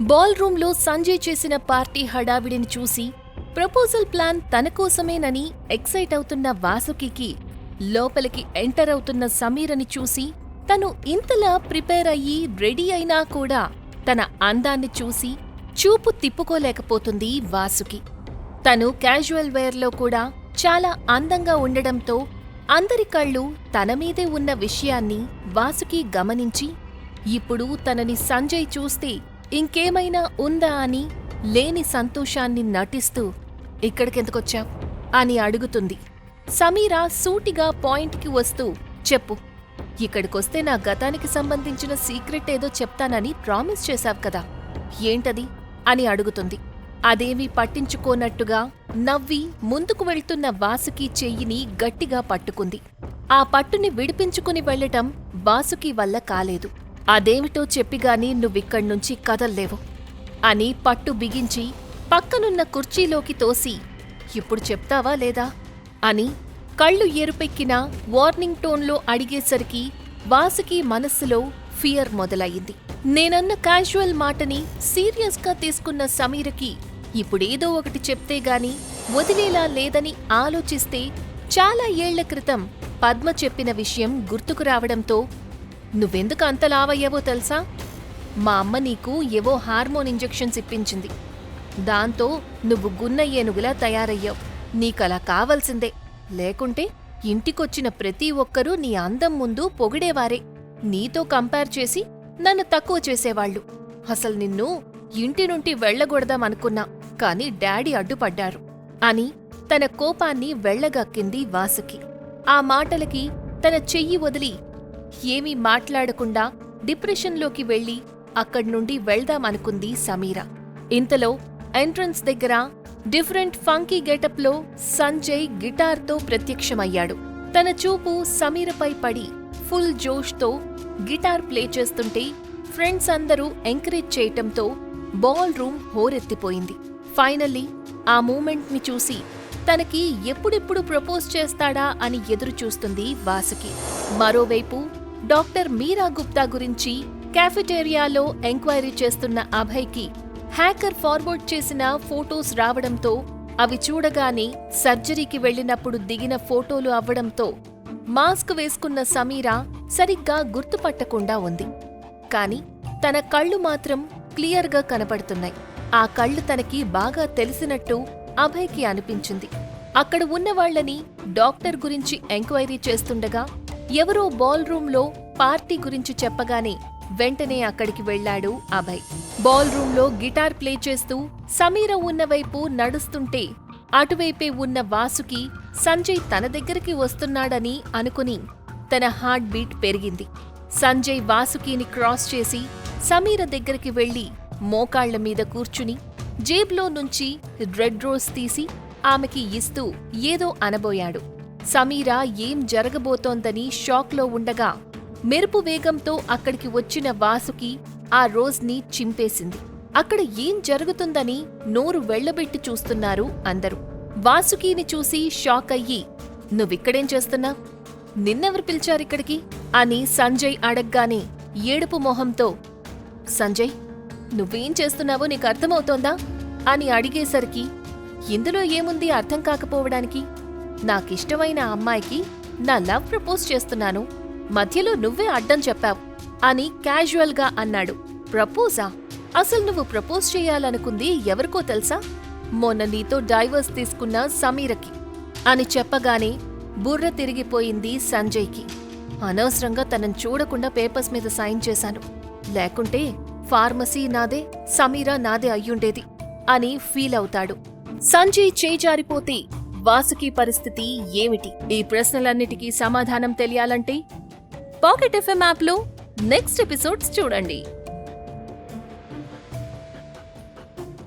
Ball రూంలో సంజయ్ చేసిన party హడావిడిని చూసి ప్రపోజల్ ప్లాన్ తన కోసమేనని ఎక్సైట్ అవుతున్న వాసుకికి లోపలికి ఎంటర్ అవుతున్న సమీరని చూసి తను ఇంతలా ప్రిపేర్ అయ్యి రెడీ అయినా కూడా తన అందాన్ని చూసి చూపు తిప్పుకోలేకపోతుంది వాసుకి. తను క్యాజువల్ వేర్లో కూడా చాలా అందంగా ఉండడంతో అందరి కళ్ళు తన మీదే ఉన్న విషయాన్ని వాసుకి గమనించి ఇప్పుడు తనని సంజయ్ చూస్తే ఇంకేమైనా ఉందా అని లేని సంతోషాన్ని నటిస్తూ ఇక్కడికెందుకొచ్చావ్? అని అడుగుతుంది. సమీరా సూటిగా పాయింట్కి వస్తూ చెప్పు. ఇక్కడికొస్తే నా గతానికి సంబంధించిన సీక్రెట్ ఏదో చెప్తానని ప్రామిస్ చేశావ్ కదా. ఏంటది? అని అడుగుతుంది. అదేమీ పట్టించుకోనట్టుగా నవ్వి ముందుకు వెళ్తున్న వాసుకి చెయ్యిని గట్టిగా పట్టుకుంది. ఆ పట్టుని విడిపించుకుని వెళ్ళటం వాసుకి వల్ల కాలేదు. అదేమిటో చెప్పిగాని నువ్విక్కడ్నుంచి కదల్లేవు. అని పట్టు బిగించి పక్కనున్న కుర్చీలోకి తోసి ఇప్పుడు చెప్తావా లేదా? అని కళ్ళు ఎరుపెక్కిన వార్నింగ్ టోన్లో అడిగేసరికి వాసుకి మనస్సులో ఫియర్ మొదలయ్యింది. నేనన్న క్యాజువల్ మాటని సీరియస్గా తీసుకున్న సమీరకి ఇప్పుడేదో ఒకటి చెప్తే గాని వదిలేలా లేదని ఆలోచిస్తే చాలా ఏళ్ళ క్రితం పద్మ చెప్పిన విషయం గుర్తుకు రావడంతో నువ్వెందుకు అంత లావయ్యావో తెలుసా? మా అమ్మ నీకు ఏవో హార్మోన్ ఇంజెక్షన్స్ ఇప్పించింది. దాంతో నువ్వు గున్న ఏనుగులా తయారయ్యావు. నీకలా కావలసిందే. లేకుంటే ఇంటికొచ్చిన ప్రతి ఒక్కరూ నీ అందం ముందు పొగిడేవారే. నీతో కంపేర్ చేసి నన్ను తక్కువ చేసేవాళ్ళు. అసలు నిన్ను ఇంటి నుండి వెళ్ళగొడదామనుకున్నా కాని డాడీ అడ్డుపడ్డారు అని తన కోపాన్ని వెళ్ళగక్కింది వాసుకి. ఆ మాటలకి తన చెయ్యి వదిలి ఏమీ మాట్లాడకుండా డిప్రెషన్లోకి వెళ్ళి అక్కడ్నుండి వెళ్దామనుకుంది సమీర. ఇంతలో ఎంట్రన్స్ దగ్గర డిఫరెంట్ ఫంకీ గెటప్లో సంజయ్ గిటార్తో ప్రత్యక్షమయ్యాడు. తన చూపు సమీరపై పడి ఫుల్ జోష్తో గిటార్ ప్లే చేస్తుంటే ఫ్రెండ్స్ అందరూ ఎంకరేజ్ చేయటంతో బాల్ రూమ్ హోరెత్తిపోయింది. ఫైనల్లీ ఆ మూమెంట్ని చూసి తనకి ఎప్పుడెప్పుడు ప్రపోజ్ చేస్తాడా అని ఎదురుచూస్తుంది వాసుకి. మరోవైపు డాక్టర్ మీరా గుప్తా గురించి కాఫెటేరియాలో ఎంక్వైరీ చేస్తున్న అభయ్కి హ్యాకర్ ఫార్వర్డ్ చేసిన ఫోటోస్ రావడంతో అవి చూడగానే సర్జరీకి వెళ్ళినప్పుడు దిగిన ఫోటోలు అవ్వడంతో మాస్క్ వేసుకున్న సమీరా సరిగ్గా గుర్తుపట్టకుండా ఉంది. కాని తన కళ్ళు మాత్రం క్లియర్గా కనపడుతున్నాయి. ఆ కళ్ళు తనకి బాగా తెలిసినట్టు అభయ్కి అనిపించింది. అక్కడ ఉన్నవాళ్ళని డాక్టర్ గురించి ఎంక్వైరీ చేస్తుండగా ఎవరో బాల్ రూంలో పార్టీ గురించి చెప్పగానే వెంటనే అక్కడికి వెళ్ళాడు అభయ్. బాల్ రూంలో గిటార్ ప్లే చేస్తూ సమీర ఉన్న వైపు నడుస్తుంటే అటువైపే ఉన్న వాసుకి సంజయ్ తన దగ్గరికి వస్తున్నాడని అనుకుని తన హార్ట్ బీట్ పెరిగింది. సంజయ్ వాసుకిని క్రాస్ చేసి సమీర దగ్గరికి వెళ్ళి మోకాళ్ళ మీద కూర్చుని జేబులో నుంచి రెడ్ రోజ్ తీసి ఆమెకి ఇస్తూ ఏదో అనబోయాడు. సమీరా ఏం జరగబోతోందని షాక్లో ఉండగా మెరుపు వేగంతో అక్కడికి వచ్చిన వాసుకి ఆ రోజ్ని చింపేసింది. అక్కడ ఏం జరుగుతుందని నోరు వెళ్ళబెట్టి చూస్తున్నారు అందరూ. వాసుకీని చూసి షాక్ అయ్యి నువ్విక్కడేం చేస్తున్నా నిన్నెవరు పిలిచారిక్కడికి అని సంజయ్ అడగ్గానే ఏడుపు మొహంతో సంజయ్ నువ్వేం చేస్తున్నావో నీకు అర్థమవుతోందా? అని అడిగేసరికి ఇందులో ఏముంది అర్థం కాకపోవడానికి? నాకిష్టమైన అమ్మాయికి నా లవ్ ప్రపోజ్ చేస్తున్నాను. మధ్యలో నువ్వే అడ్డం చెప్పావు అని క్యాజువల్గా అన్నాడు. ప్రపోజా? అసలు నువ్వు ప్రపోజ్ చేయాలనుకుంది ఎవరికో తెలుసా? మొన్న నీతో డైవర్స్ తీసుకున్న సమీరకి అని చెప్పగానే బుర్ర తిరిగిపోయింది సంజయ్కి. అనవసరంగా తనని చూడకుండా పేపర్స్ మీద సైన్ చేశాను. లేకుంటే ఫార్మసీ నాదే సమీరా నాదే అయ్యుండేది అని ఫీల్ అవుతాడు. సంజయ్ చేజారిపోతే వాసుకి పరిస్థితి ఏమిటి? ఈ ప్రశ్నలన్నిటికీ సమాధానం తెలియాలంటే పాకెట్ ఎఫ్ఎం యాప్లో నెక్స్ట్ ఎపిసోడ్స్ చూడండి.